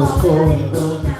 nos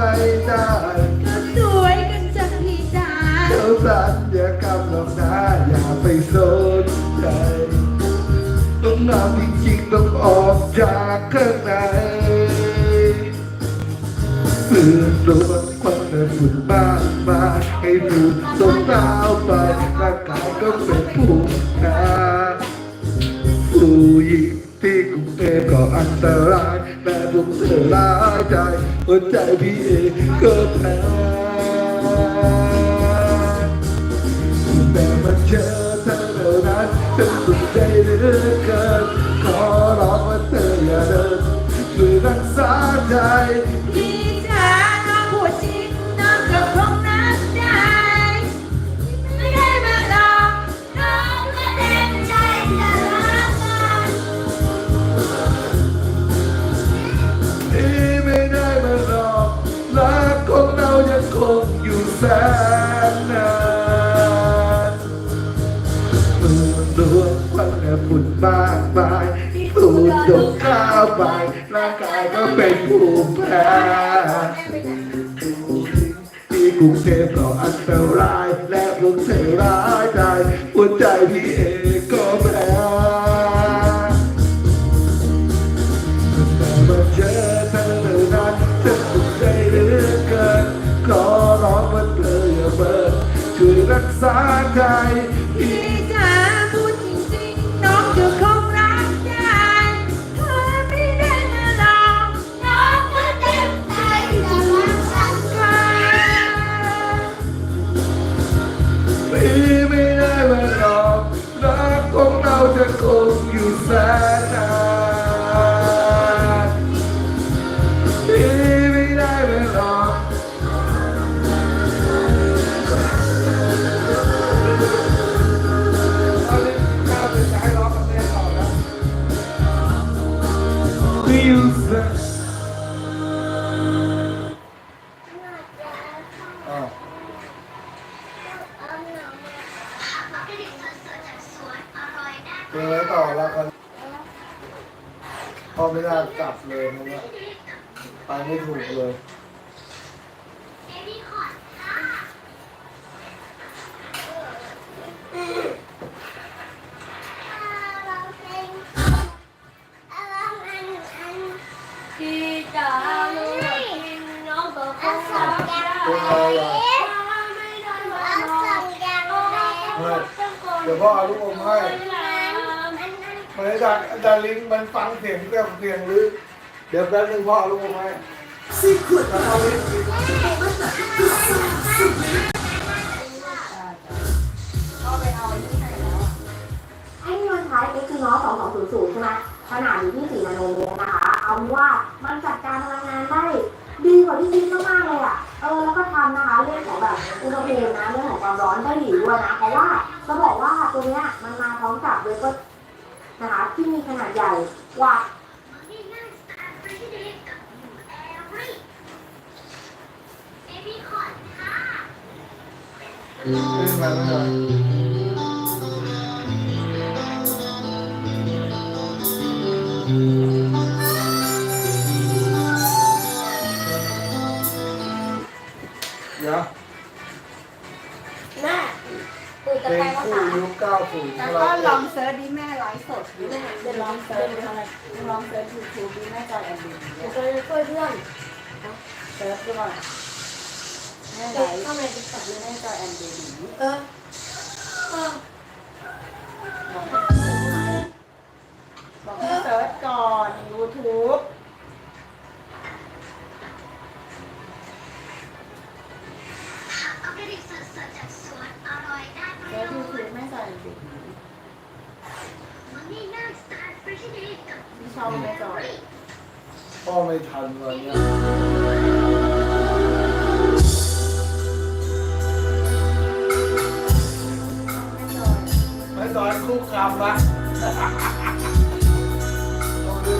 ไม่ได้สวยกันจังพี่จ้าเธอสัย่ากำลังรอกนะอย่าไปสนใจ ต้องนำจริงๆต้องออกจากข้างในเสื่อมตัวความเดินฝุ่นบ้างมาให้ดูต้องเท้ไปร่างกายก็เป็นผู้นาผู้หญิงที่กรุงเทพก็อันตราย แม่ผมเสียหลายใจหัวใจพี่เองก็แพ้แต่มัเจอเธอเท่นั้นฉันสุดใจเหลือเกินขอร้องว่าเธออย่าเดินคืยรักษาใจ เป็นผู้แพ้ที่กรุงเทพเราอันตรายและ พ่อไม่ได้กลับเลยนะเนี่าไปไม่ถูกเลยเดี๋ยวพ่อเอาลูกอมให้ มือนดาดาลิ้นมันฟังเสียงกับเสียงหรือ เดี๋ยวแป๊บนึงพ่อรู้ไหมซีคุดเอาลิ้นก็ไปเอาที่ไหนแล้ว ไอ้นี่มันใช้ x คือน้อ2200 ใช่ไหมขนาดอยู่ที่4นาโนเมตรนะคะ เอาว่ามันจัดการพลังงานได้ดีกว่าที่คิดมากๆเลยอะ เออ แล้วก็ทำนะคะ เรื่องของแบบอุณหภูมินะ เรื่องของความร้อนได้ดีด้วยนะ เพราะว่าจะบอกว่าตัวเนี้ยมันมาพร้อมกับเวเบอร์ นะคะที่มีขนาดใหญ่กว่าอืม ก็ลองเซิร์ชดิแม่ไลฟ์สดดิจะลองเซิร์ชอะไรลองเซิร์ชยูทูบดิแม่จอยแอนดินหนูจะไปช่วยเพื่อนเซิร์ชดูก่อนแม่ไลฟ์เข้าในติ๊กต็อกเลยแม่จอยแอนดินเออเออบอกให้เซิร์ชก่อนยูทูบออร์แกนิกสดจากสวนอร่อยได้เซิร์ชยยูชทูบน์แม่จอยแอนดินวันนี้นั่ง สตาร์ทฟรีดีกับที่ช่องแม่จอยพ่อไม่ทันวันเนี้ยไม่ตอนคู่คำนะต้องดู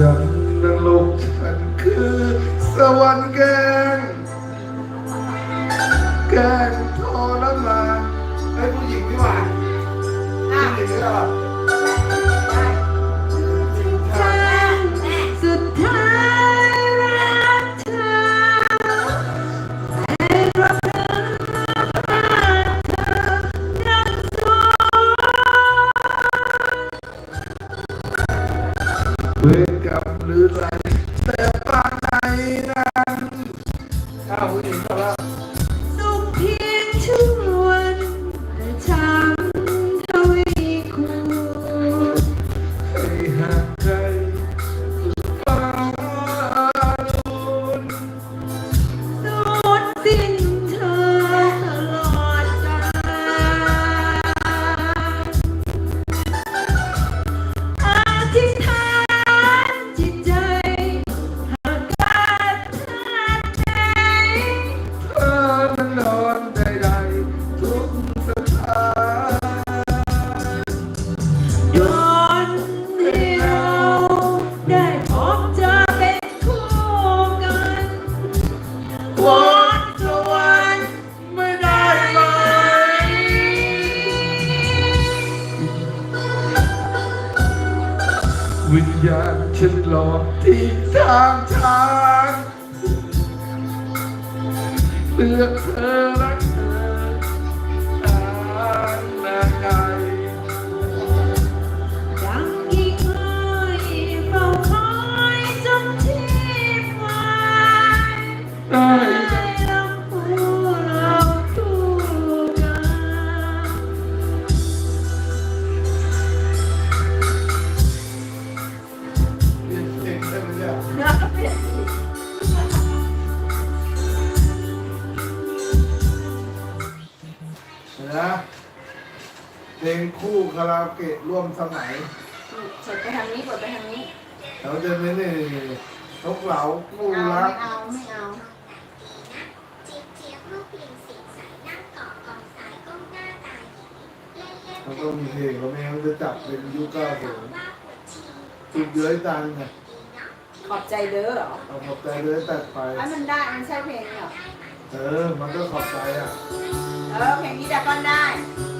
ดังนรกฉันคือ สวรรค์แกงแก ผู้ ฉันหลอกที่ทางทางเลือกเธอ คู่คาราโอเกะร่วมสมัยเปิดไปทางนี้เปิดไปทางนี้เราจะไม่นี่ทกเหลาคู่เอารัไม่กเอาไม่เอาเจี๊ยบเจี๊ยบรูปเรียงสีใสนั่งเกาะกองทรายก้มหน้าตาหยีเล่นเล่นแล้วก็มีเพลงเราไม่งั้นจะจับเป็นยุคเก้าศูนย์ว่าปวดชีจุดเย้ยตังไงขอบใจเด้อเหรอเอาขอบใจเลยตัดไป ไอ้มันได้มันใช่เพลงนี้เหรอเออ มันก็ขอบใจอะ เออเพลงนี้แต่ก้อนได้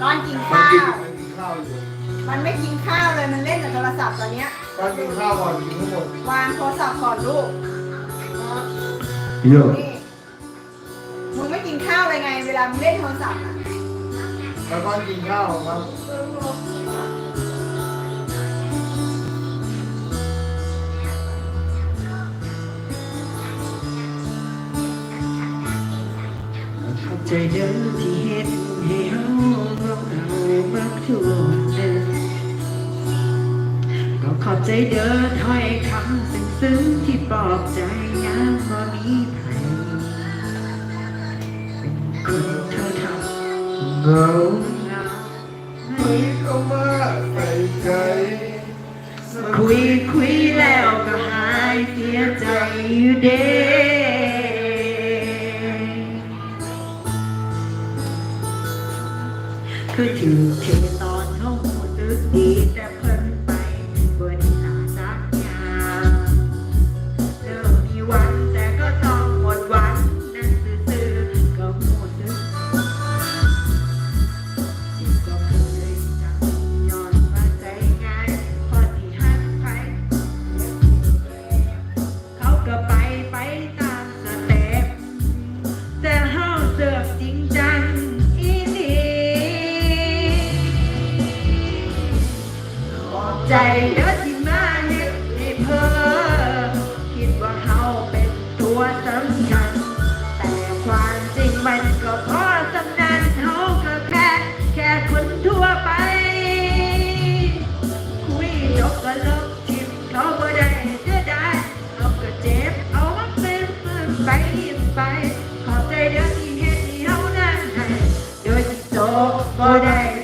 ก้อนกินมันข้ากินวมันกิน ข้าวอยู่มันไม่กินข้าวเลยมันเล่นแต่โทรศัพท์ตอนเนี้ยก้อนกินข้าวก่อนกินทั้งหมดวางโทรศัพท์ก่อนลูกเยอะนี่มึงไม่กินข้าวเลยไง เวลามึงเล่นโทรศัพท์อะแล้วก้อนกินข้าวครับขอบใจเด้อที่ ทั่วเดินก็ขอบใจเด้อถ้อยคำซึ้งๆที่ปลอบใจยามบ่มีใครเป็นคนเธอทำเงาเงาไม่เข้ามาใส่ใจคุยคุยแล้วก็หายเสียใจอยู่เด้คือถือ ใจเด้อที่มาเฮ็ดให้เพอคิดว่าเฮาเป็นตัวสำคัญ แต่ความจริงมันก็พอสำนันเฮาก็แค่ แค่คนทั่วไป คุยจบก็เลิกทิมเขาบ่ได้เสียดายเอาก็เจ็บเอามันเป็นปืนไปไป ขอบใจเด้อที่เฮ็ดให้เฮานั้นให้โดยที่โตบ่ได้